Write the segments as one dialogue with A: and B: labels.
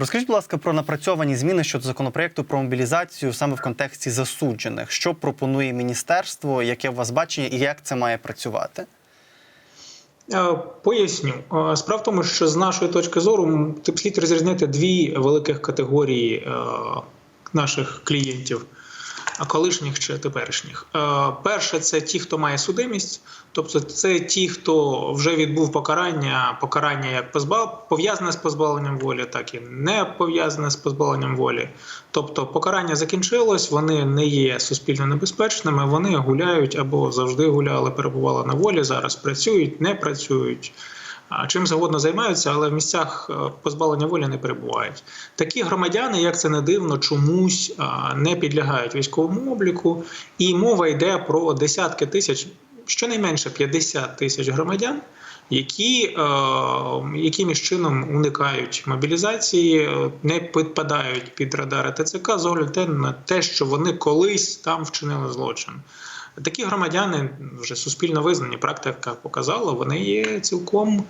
A: Розкажіть, будь ласка, про напрацьовані зміни щодо законопроекту про мобілізацію саме в контексті засуджених. Що пропонує міністерство, яке у вас бачення, і як це має працювати?
B: Е, Поясню. Е, Справа в тому, що з нашої точки зору слід розрізнити дві великих категорії е, наших клієнтів, колишніх чи теперішніх. Е, Перше, це ті, хто має судимість, тобто це ті, хто вже відбув покарання, покарання як позбав, пов'язане з позбавленням волі, так і не пов'язане з позбавленням волі. Тобто покарання закінчилось, вони не є суспільно небезпечними, вони гуляють або завжди гуляли, перебували на волі, зараз працюють, не працюють. Чим завгодно займаються, але в місцях е, позбавлення волі не перебувають. Такі громадяни, як це не дивно, чомусь не підлягають військовому обліку, і мова йде про десятки тисяч, щонайменше 50 тисяч громадян, які е, якимось чином уникають мобілізації, е, не підпадають під радари ТЦК з огляду на те, що вони колись там вчинили злочин. Такі громадяни вже суспільно визнані. Практика показала, вони є цілком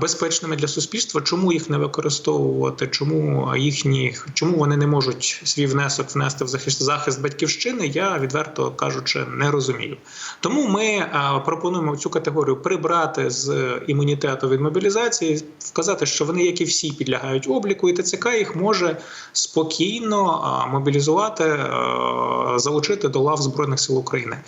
B: безпечними для суспільства. Чому їх не використовувати? Чому їхні чому вони не можуть свій внесок внести в захист захист батьківщини? Я відверто кажучи не розумію. Тому ми пропонуємо цю категорію прибрати з імунітету від мобілізації, вказати, що вони, як і всі, підлягають обліку, і ТЦК їх може спокійно мобілізувати, залучити до лав збройних сил України.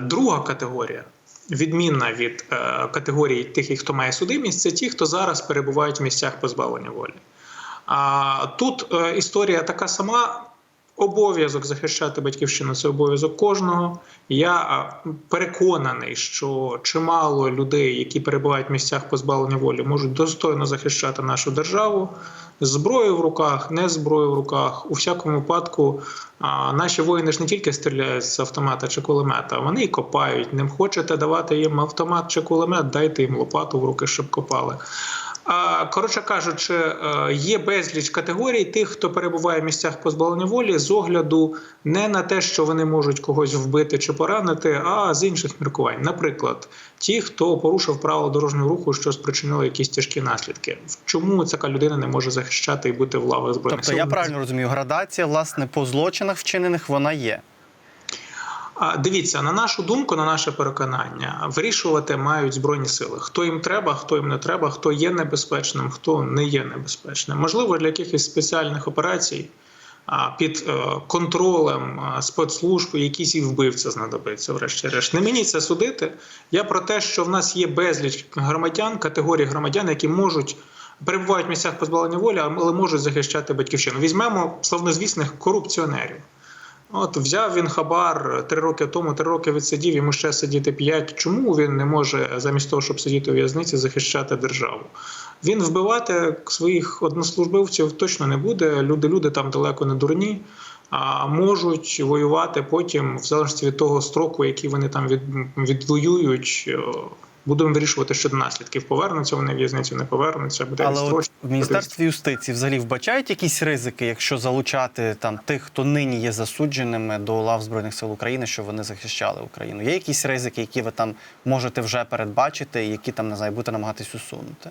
B: Друга категорія. Відмінна від е, категорії тих, хто має судимість, це ті, хто зараз перебувають в місцях позбавлення волі. А тут е, історія така сама. Обов'язок захищати батьківщину це обов'язок кожного. Я переконаний, що чимало людей, які перебувають в місцях позбавлення волі, можуть достойно захищати нашу державу з зброєю в руках, не з зброєю в руках. У всякому випадку наші воїни ж не тільки стріляють з автомата чи кулемета, вони і копають. Не хочете давати їм автомат чи кулемет, дайте їм лопату в руки, щоб копали. Коротше кажучи, е, є безліч категорій тих, хто перебуває в місцях позбавлення волі, з огляду не на те, що вони можуть когось вбити чи поранити, а з інших міркувань. Наприклад, ті, хто порушив правила дорожнього руху, що спричинило якісь тяжкі наслідки. Чому така людина не може захищати і бути в лавах збройних
A: Тобто
B: сил?
A: я правильно розумію, градація власне по злочинах вчинених вона є.
B: Дивіться, на нашу думку, на наше переконання, вирішувати мають збройні сили. Хто їм треба, хто їм не треба, хто є небезпечним, хто не є небезпечним. Можливо, для якихось спеціальних операцій під е, контролем спецслужб якісь і вбивця знадобиться, врешті-решт. Не мені це судити. Я про те, що в нас є безліч громадян, категорій громадян, які можуть. Перебувають в місцях позбавлення волі, але можуть захищати батьківщину. Візьмемо славнозвісних корупціонерів. От взяв він хабар три роки тому, три роки відсидів, йому ще сидіти п'ять. Чому він не може замість того, щоб сидіти у в'язниці, захищати державу? Він вбивати своїх однослужбовців точно не буде. Люди, люди там далеко не дурні, а можуть воювати потім, в залежності від того строку, який вони там від, відвоюють. Будемо вирішувати щодо наслідків. Повернуться вони в'язницю, не повернуться, буде
A: Але от в Міністерстві юстиції взагалі вбачають якісь ризики, якщо залучати там тих, хто нині є засудженими до лав Збройних сил України, що вони захищали Україну. Є якісь ризики, які ви там можете вже передбачити, і які там не знаю, будете намагатись усунути?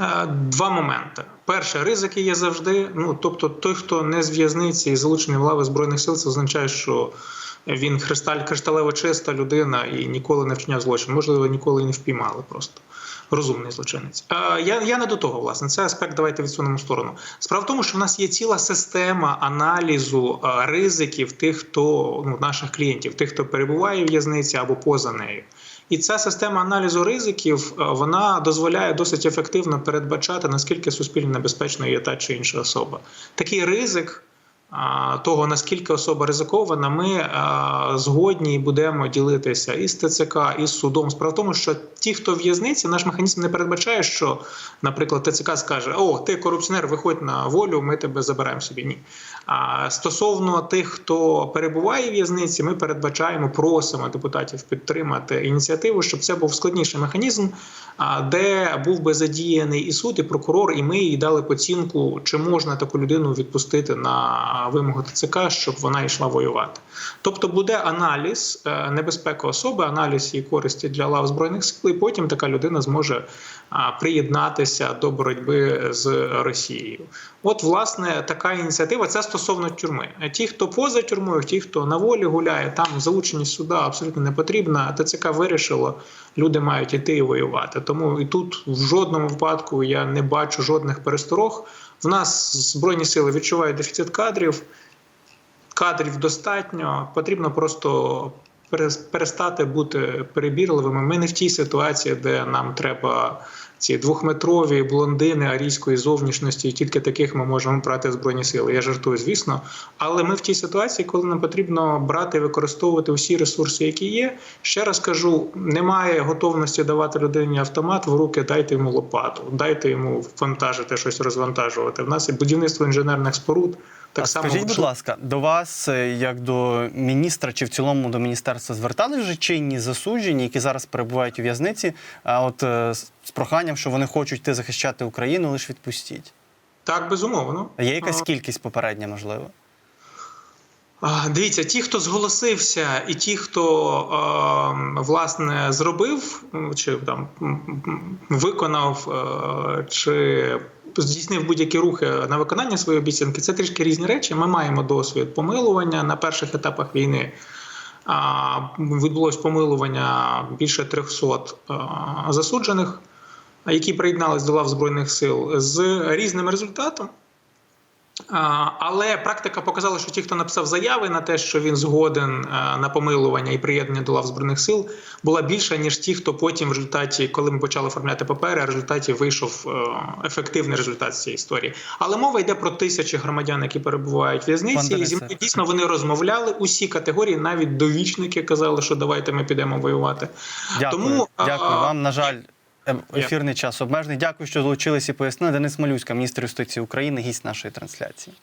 B: Е, Два моменти. Перше, ризики є завжди. Ну тобто, той, хто не з в'язниці і залучений в лави збройних сил, це означає, що він кришталь, кришталево чиста людина і ніколи не вчиняв злочин. Можливо, ніколи не впіймали просто. Розумний злочинець. Е, я, я не до того, власне. Це аспект. Давайте відсунемо в сторону. Справа в тому, що в нас є ціла система аналізу ризиків тих, хто ну, наших клієнтів, тих, хто перебуває в в'язниці або поза нею. І ця система аналізу ризиків вона дозволяє досить ефективно передбачати наскільки суспільно небезпечною є та чи інша особа. Такий ризик а, того, наскільки особа ризикована, ми згодні будемо ділитися і з ТЦК, і з судом. Справа в тому, що ті, хто в в'язниці, наш механізм не передбачає, що, наприклад, ТЦК скаже: О, ти корупціонер, виходь на волю, ми тебе заберемо собі. Ні. А стосовно тих, хто перебуває в в'язниці, ми передбачаємо, просимо депутатів підтримати ініціативу, щоб це був складніший механізм, де був би задіяний і суд, і прокурор, і ми їй дали оцінку, чи можна таку людину відпустити на вимогу ТЦК, щоб вона йшла воювати. Тобто буде аналіз е, небезпеки особи, аналіз її користі для лав збройних сил, і потім така людина зможе приєднатися до боротьби з Росією. От, власне, така ініціатива. Це стосовно тюрми. Ті, хто поза тюрмою, ті, хто на волі гуляє, там залученість суда абсолютно не потрібна. ТЦК вирішило, люди мають іти і воювати. Тому і тут в жодному випадку я не бачу жодних пересторог. В нас збройні сили відчувають дефіцит кадрів. Кадрів достатньо, потрібно просто перес- перестати бути перебірливими. Ми не в тій ситуації, де нам треба ці двохметрові блондини арійської зовнішності, і тільки таких ми можемо брати збройні сили. Я жартую, звісно. Але ми в тій ситуації, коли нам потрібно брати використовувати усі ресурси, які є. Ще раз кажу: немає готовності давати людині автомат в руки, дайте йому лопату, дайте йому вантажити щось розвантажувати. В нас і будівництво інженерних споруд. Так
A: а
B: само
A: скажіть, будь ласка, до вас, е, як до міністра, чи в цілому до міністерства звертали вже чинні засуджені, які зараз перебувають у в'язниці, а от е, з проханням, що вони хочуть йти захищати Україну, лише відпустіть.
B: Так, безумовно.
A: А Є якась
B: А,
A: кількість попередня, можливо?
B: Дивіться, ті, хто зголосився, і ті, хто власне зробив, чи там виконав, чи здійснив будь-які рухи на виконання своєї обіцянки, це трішки різні речі. Ми маємо досвід помилування на перших етапах війни. Відбулось помилування більше 300 е, засуджених, які приєднались до лав збройних сил з різним результатом. Але практика показала, що ті, хто написав заяви на те, що він згоден е, на помилування і приєднання до лав збройних сил, була більша ніж ті, хто потім, в результаті, коли ми почали оформляти папери, в результаті вийшов е, ефективний результат з цієї історії. Але мова йде про тисячі громадян, які перебувають в в'язниці. І зі мною дійсно вони розмовляли усі категорії, навіть довічники казали, що давайте ми підемо воювати.
A: Дякую.
B: Тому,
A: Дякую вам. На жаль, е, ефірний час обмежений. Дякую, що долучились і пояснили. Денис Малюська, міністр юстиції України, гість нашої трансляції.